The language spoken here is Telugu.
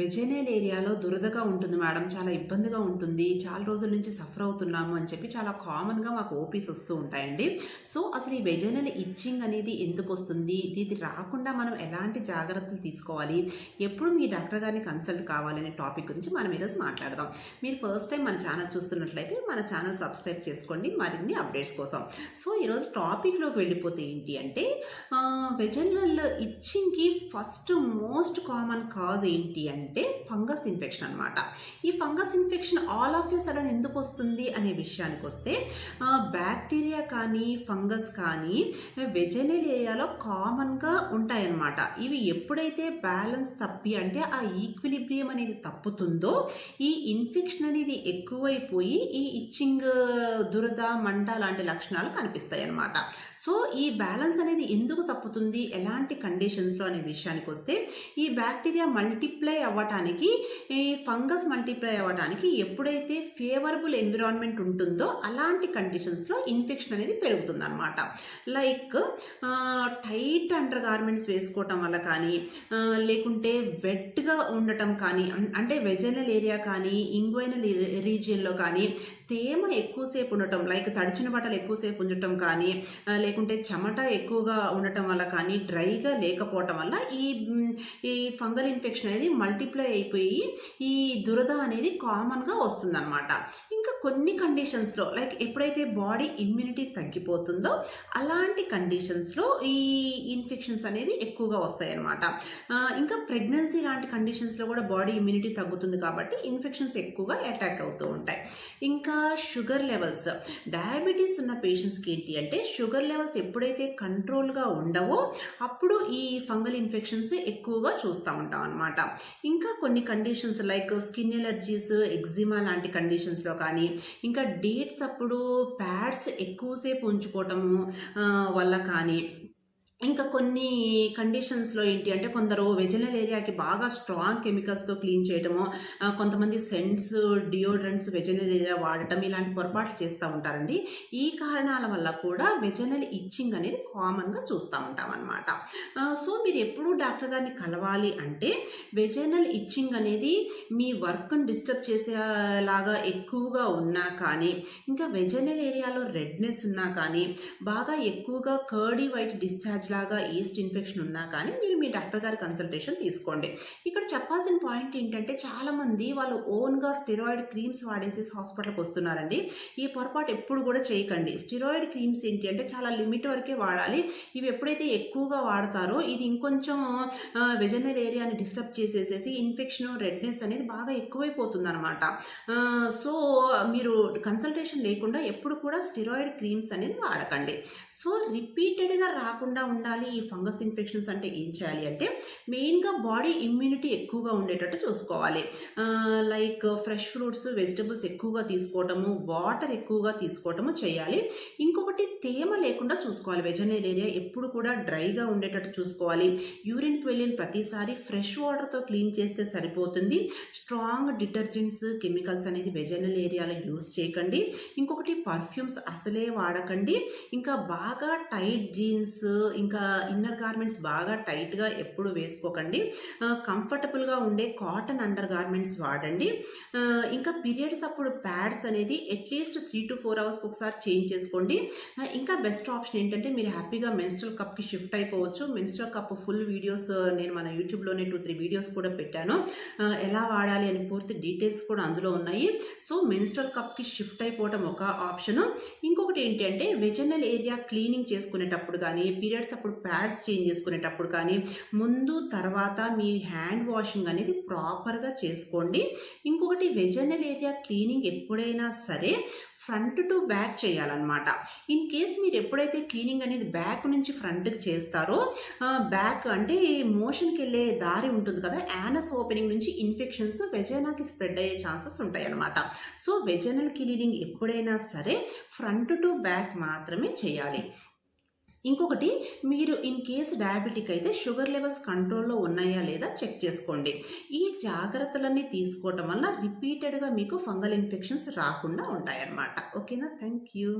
వెజైనల్ ఏరియాలో దురదగా ఉంటుంది మేడం. చాలా ఇబ్బందిగా ఉంటుంది. చాలా రోజుల నుంచి సఫర్ అవుతున్నాము అని చెప్పి చాలా కామన్గా మాకు ఓపీస్ వస్తూ ఉంటాయండి. సో అసలు ఈ వెజైనల్ ఇచ్చింగ్ అనేది ఎందుకు వస్తుంది? ఇది రాకుండా మనం ఎలాంటి జాగ్రత్తలు తీసుకోవాలి? ఎప్పుడు మీ డాక్టర్ గారిని కన్సల్ట్ కావాలనే టాపిక్ గురించి మనం ఈరోజు మాట్లాడదాం. మీరు ఫస్ట్ టైం మన ఛానల్ చూస్తున్నట్లయితే మన ఛానల్ సబ్స్క్రైబ్ చేసుకోండి. మరిన్ని అప్డేట్స్ కోసం. సో ఈరోజు టాపిక్లోకి వెళ్ళిపోతే ఏంటి అంటే వెజనల్ ఇచ్చింగ్కి ఫస్ట్ మోస్ట్ కామన్ కాజ్ ఏంటి అంటే ఫంగస్ ఇన్ఫెక్షన్ అనమాట ఈ fungus infection all of a sudden ఎందుకు వస్తుంది అనే విషయానికి వస్తే బ్యాక్టీరియా కానీ ఫంగస్ కానీ వెజనల్ ఏరియాలో కామన్గా ఉంటాయన్నమాట. ఇవి ఎప్పుడైతే బ్యాలెన్స్ తప్పి అంటే ఆ ఈక్విలిబ్రియం అనేది తప్పుతుందో ఈ ఇన్ఫెక్షన్ అనేది ఎక్కువైపోయి ఈ ఇచ్చింగ్ దురద మంట లాంటి లక్షణాలు కనిపిస్తాయి అన్నమాట సో ఈ బ్యాలెన్స్ అనేది ఎందుకు తప్పుతుంది? ఎలాంటి కండిషన్స్లో అనే విషయానికి వస్తే ఈ బ్యాక్టీరియా మల్టిప్లై అవ్వటానికి ఈ ఫంగస్ మల్టిప్లై అవ్వటానికి ఎప్పుడైతే ఫేవరబుల్ ఎన్విరాన్మెంట్ ఉంటుందో అలాంటి కండిషన్స్లో ఇన్ఫెక్షన్ అనేది పెరుగుతుంది అనమాట లైక్ టైట్ అండర్ గార్మెంట్స్ వేసుకోవటం వల్ల కానీ లేకుంటే వెట్గా ఉండటం కానీ అంటే వెజనల్ ఏరియా కానీ ఇంగ్వైనల్ రీజియన్లో కానీ తేమ ఎక్కువసేపు ఉండటం లైక్ తడిచిన బట్టలు ఎక్కువసేపు ఉండటం కానీ లేకుంటే చెమట ఎక్కువగా ఉండటం వల్ల కానీ డ్రైగా లేకపోవటం వల్ల ఈ ఈ ఫంగల్ ఇన్ఫెక్షన్ అనేది మల్టిప్లై అయిపోయి ఈ దురద అనేది కామన్గా వస్తుందన్నమాట. కొన్ని కండిషన్స్లో లైక్ ఎప్పుడైతే బాడీ ఇమ్యూనిటీ తగ్గిపోతుందో అలాంటి కండిషన్స్లో ఈ ఇన్ఫెక్షన్స్ అనేది ఎక్కువగా వస్తాయి అన్నమాట ఇంకా ప్రెగ్నెన్సీ లాంటి కండిషన్స్లో కూడా బాడీ ఇమ్యూనిటీ తగ్గుతుంది కాబట్టి ఇన్ఫెక్షన్స్ ఎక్కువగా అటాక్ అవుతూ ఉంటాయి. ఇంకా షుగర్ లెవెల్స్ డయాబెటీస్ ఉన్న పేషెంట్స్కి ఏంటి అంటే షుగర్ లెవెల్స్ ఎప్పుడైతే కంట్రోల్గా ఉండవో అప్పుడు ఈ ఫంగల్ ఇన్ఫెక్షన్స్ ఎక్కువగా చూస్తూ ఉంటాం అనమాట ఇంకా కొన్ని conditions like skin allergies eczema లాంటి కండిషన్స్లో కానీ ఇంకా డేట్స్ అప్పుడు ప్యాడ్స్ ఎక్కువసేపు ఉంచుకోవటము వల్ల కానీ. ఇంకా కొన్ని కండిషన్స్లో ఏంటి అంటే కొందరు వెజినల్ ఏరియాకి బాగా స్ట్రాంగ్ కెమికల్స్తో క్లీన్ చేయడము కొంతమంది సెంట్స్ డియోడ్రెంట్స్ వెజినల్ ఏరియా వాడటం ఇలాంటి పొరపాట్లు చేస్తూ ఉంటారండి. ఈ కారణాల వల్ల కూడా వెజినల్ ఇచ్చింగ్ అనేది కామన్గా చూస్తూ ఉంటాం అనమాట మీరు ఎప్పుడు డాక్టర్ గారిని కలవాలి అంటే వెజైనల్ ఇచ్చింగ్ అనేది మీ వర్క్ని డిస్టర్బ్ చేసేలాగా ఎక్కువగా ఉన్నా కానీ ఇంకా వెజైనల్ ఏరియాలో రెడ్నెస్ ఉన్నా కానీ బాగా ఎక్కువగా కర్డీ వైట్ డిశ్చార్జ్ లాగా ఈస్ట్ ఇన్ఫెక్షన్ ఉన్నా కానీ మీరు మీ డాక్టర్ గారి కన్సల్టేషన్ తీసుకోండి. ఇక్కడ చెప్పాల్సిన పాయింట్ ఏంటంటే చాలామంది వాళ్ళు ఓన్గా స్టెరాయిడ్ క్రీమ్స్ వాడేసి హాస్పిటల్కి వస్తున్నారండి. ఈ పొరపాటు ఎప్పుడు కూడా చేయకండి. స్టెరాయిడ్ క్రీమ్స్ ఏంటి అంటే చాలా లిమిట్ వరకే వాడాలి. ఇవి ఎప్పుడైతే ఎక్కువగా వాడతారో ఇది ఇంకొంచెం వెజనల్ ఏరియాని డిస్టర్బ్ చేసేసేసి ఇన్ఫెక్షన్ రెడ్నెస్ అనేది బాగా ఎక్కువైపోతుంది అనమాట సో మీరు కన్సల్టేషన్ లేకుండా ఎప్పుడు కూడా స్టిరాయిడ్ క్రీమ్స్ అనేది వాడకండి. సో రిపీటెడ్గా రాకుండా ఉండాలి ఈ ఫంగస్ ఇన్ఫెక్షన్స్ అంటే ఏం చేయాలి అంటే మెయిన్గా బాడీ ఇమ్యూనిటీ ఎక్కువగా ఉండేటట్టు చూసుకోవాలి. లైక్ ఫ్రెష్ ఫ్రూట్స్ వెజిటబుల్స్ ఎక్కువగా తీసుకోవటము వాటర్ ఎక్కువగా తీసుకోవటము చేయాలి. ఇంకొకటి తేమ లేకుండా చూసుకోవాలి. వెజనల్ ఏరియా ఎప్పుడు కూడా డ్రైగా ఉండేటట్టు చూసుకోవాలి. యూరిన్కి వెళ్ళిన ప్రతిసారి ఫ్రెష్ వాటర్తో క్లీన్ చేస్తే సరిపోతుంది. స్ట్రాంగ్ డిటర్జెంట్స్ కెమికల్స్ అనేది వెజనల్ ఏరియాలో యూస్ చేయకండి. ఇంకొకటి పర్ఫ్యూమ్స్ అసలే వాడకండి. ఇంకా బాగా టైట్ జీన్స్ ఇంకా ఇన్నర్ గార్మెంట్స్ బాగా టైట్గా ఎప్పుడు వేసుకోకండి. కంఫర్టబుల్గా ఉండే కాటన్ అండర్ గార్మెంట్స్ వాడండి. ఇంకా పీరియడ్స్ అప్పుడు ప్యాడ్స్ అనేది అట్లీస్ట్ త్రీ టు ఫోర్ అవర్స్కి ఒకసారి చేంజ్ చేసుకోండి. ఇంకా బెస్ట్ ఆప్షన్ ఏంటంటే మీరు హ్యాపీగా మెన్స్ట్రల్ కప్కి షిఫ్ట్ అయిపోవచ్చు. Menstrual cup full videos uh, నేను మన యూట్యూబ్లోనే టూ త్రీ వీడియోస్ కూడా పెట్టాను. Uh, ఎలా వాడాలి అని పూర్తి డీటెయిల్స్ కూడా అందులో ఉన్నాయి. సో మినిస్టర్ కప్కి షిఫ్ట్ అయిపోవడం ఒక ఆప్షను ఇంకొకటి ఏంటి అంటే వెజనల్ ఏరియా క్లీనింగ్ చేసుకునేటప్పుడు కానీ పీరియడ్స్ అప్పుడు ప్యాడ్స్ చేంజ్ చేసుకునేటప్పుడు కానీ ముందు తర్వాత మీ హ్యాండ్ వాషింగ్ అనేది ప్రాపర్గా చేసుకోండి. ఇంకొకటి వెజనల్ ఏరియా క్లీనింగ్ ఎప్పుడైనా సరే ఫ్రంట్ టు బ్యాక్ చేయాలన్నమాట. ఇన్ కేస్ మీరు ఎప్పుడైతే క్లీనింగ్ అనేది బ్యాక్ నుంచి ఫ్రంట్కి చేస్తారో uh, బ్యాక్ బ్యాక్ అంటే మోషన్కి వెళ్ళే దారి ఉంటుంది కదా యానస్ ఓపెనింగ్ నుంచి ఇన్ఫెక్షన్స్ వెజైనాకి స్ప్రెడ్ అయ్యే ఛాన్సెస్ ఉంటాయి అన్నమాట. సో వెజనల్ క్లీనింగ్ ఎప్పుడైనా సరే ఫ్రంట్ టు బ్యాక్ మాత్రమే చేయాలి. ఇంకొకటి మీరు ఇన్ కేసు డయాబెటిక్ అయితే షుగర్ లెవెల్స్ కంట్రోల్లో ఉన్నాయా లేదా చెక్ చేసుకోండి. ఈ జాగ్రత్తలన్నీ తీసుకోవటం వల్ల రిపీటెడ్గా మీకు ఫంగల్ ఇన్ఫెక్షన్స్ రాకుండా ఉంటాయన్నమాట. ఓకేనా థ్యాంక్ యూ